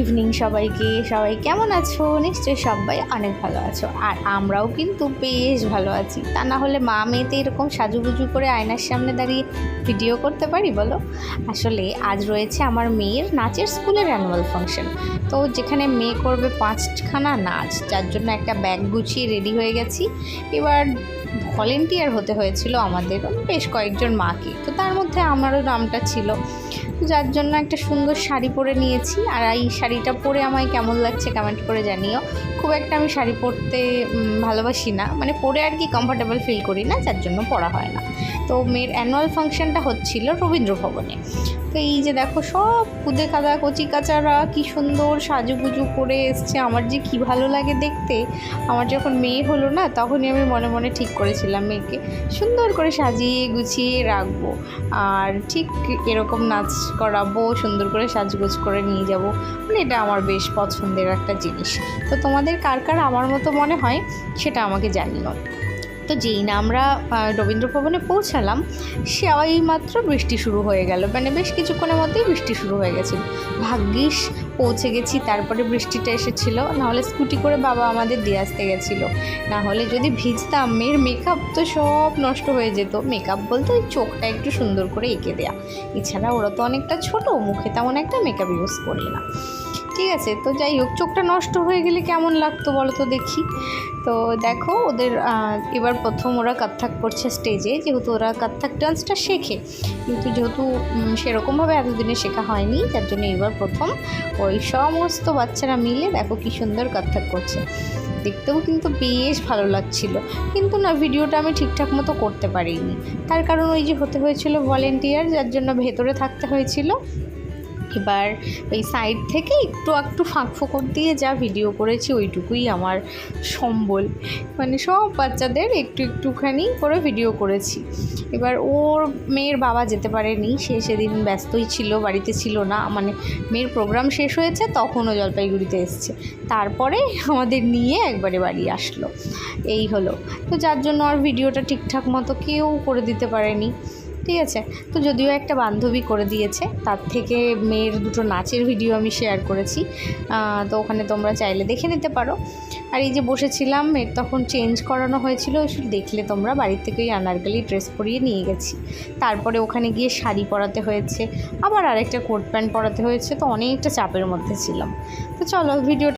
Evening সবাইকে। সবাই কেমন আছো? নিশ্চয়ই সবাই অনেক ভালো আছো। আর আমরাও কিন্তু বেশ ভালো আছি। তা না হলে মা মেয়েতে এরকম সাজুগুজু করে আয়নার সামনে দাঁড়িয়ে ভিডিও করতে পারি বলো? আসলে আজ রয়েছে আমার মেয়ের নাচের স্কুলের অ্যানুয়াল ফাংশন তো যেখানে মেয়ে করবে পাঁচখানা নাচ, যার জন্য একটা ব্যাগ গুছিয়ে রেডি হয়ে গেছি। এবার ভলেন্টিয়ার হতে হয়েছিল আমাদের বেশ কয়েকজন মাকে। তো তার মধ্যে আমারও নামটা ছিল যার জন্য একটা সুন্দর শাড়ি পরে নিয়েছি। আর এই শাড়িটা পরে আমায় কেমন লাগছে কমেন্ট করে জানিও। খুব একটা আমি শাড়ি পরতে ভালোবাসি না। মানে পরে আর কি কমফর্টেবল ফিল করি না, যার জন্য পরা হয় না। তো মেয়ের অ্যানুয়াল ফাংশনটা হচ্ছিল রবীন্দ্র ভবনে তো এই যে দেখো, সব কুদে কাদা কচি কাচারা, কি সুন্দর সাজুগুজু করে এসছে। আমার যে কি ভালো লাগে দেখতে, আমার যখন মেয়ে হলো না, তখনই আমি মনে মনে ঠিক করেছিলাম মেয়েকে। সুন্দর করে সাজিয়ে গুছিয়ে রাখব, আর ঠিক এরকম নাচ করাবো, সুন্দর করে সাজগোজ করে নিয়ে যাব। মানে এটা আমার বেশ পছন্দের একটা জিনিস। তো তোমাদের কার কার আমার মতো মনে হয়, সেটা আমাকে জানিও। তো যেই না আমরা আহ, রবীন্দ্র ভবনে পৌঁছালাম সেই মাত্র বৃষ্টি শুরু হয়ে গেল। মানে বেশ কিছুক্ষণের মধ্যেই বৃষ্টি শুরু হয়ে গেছিল ভাগ্যিস পৌঁছে গেছি তারপরে বৃষ্টিটা এসেছিল। নাহলে স্কুটি করে বাবা আমাদের দিয়ে আসতে গেছিল। নাহলে যদি ভিজতাম মেয়ের মেকআপ তো সব নষ্ট হয়ে যেত। মেকআপ বলতে ওই চোখটা একটু সুন্দর করে এঁকে দেয়া। এছাড়া ওরা তো অনেকটা ছোট মুখে তেমন একটা মেকআপ ইউজ করি না। ঠিক আছে, তো যাই হোক, চোখটা নষ্ট হয়ে গেলে কেমন লাগতো বলো তো দেখি। তো দেখো, ওদের এবার প্রথম ওরা কত্থক করছে স্টেজে যেহেতু ওরা কত্থক ডান্সটা শেখে। কিন্তু যেহেতু সেরকমভাবে এতদিনে শেখা হয়নি যার জন্য এবার প্রথম ওই সমস্ত বাচ্চারা মিলে দেখো কী সুন্দর কত্থক করছে। দেখতেও কিন্তু বেশ ভালো লাগছিল। কিন্তু না ভিডিওটা আমি ঠিকঠাক মতো করতে পারিনি। তার কারণ ওই যে হতে হয়েছিল ভলেন্টিয়ার যার জন্য ভেতরে থাকতে হয়েছিল। এবার ওই সাইড থেকে একটু একটু ফাঁক ফোকর দিয়ে যা ভিডিও করেছি, ওইটুকুই আমার সম্বল। মানে সব বাচ্চাদের একটু একটুখানি করে ভিডিও করেছি। এবার ওর মেয়ের বাবা যেতে পারেনি, সে সেদিন ব্যস্তই ছিল, বাড়িতে ছিল না। মানে মেয়ের প্রোগ্রাম শেষ হয়েছে, তখনও জলপাইগুড়িতে এসছে। তারপরে আমাদের নিয়ে একবারে বাড়ি আসলো। এই হলো। তো যার জন্য আর ভিডিওটা ঠিকঠাক মতো কেউ করে দিতে পারেনি। ঠিক আছে তো যদিও একটা বান্ধবী করে দিয়েছে, তার থেকে মেয়ের দুটো নাচের ভিডিও আমি শেয়ার করেছি। তো ওখানে তোমরা চাইলে দেখে নিতে পারো। আর এই যে বসেছিলাম মেয়ের তখন চেঞ্জ করানো হয়েছিল দেখলে তোমরা বাড়ির থেকে ওই আনারকালি ড্রেস পরিয়ে নিয়ে গেছি। তারপরে ওখানে গিয়ে শাড়ি পরাতে হয়েছে, আবার আরেকটা কোট প্যান্ট পরাতে হয়েছে, তো অনেকটা চাপের মধ্যে ছিলাম। তো চলো ভিডিও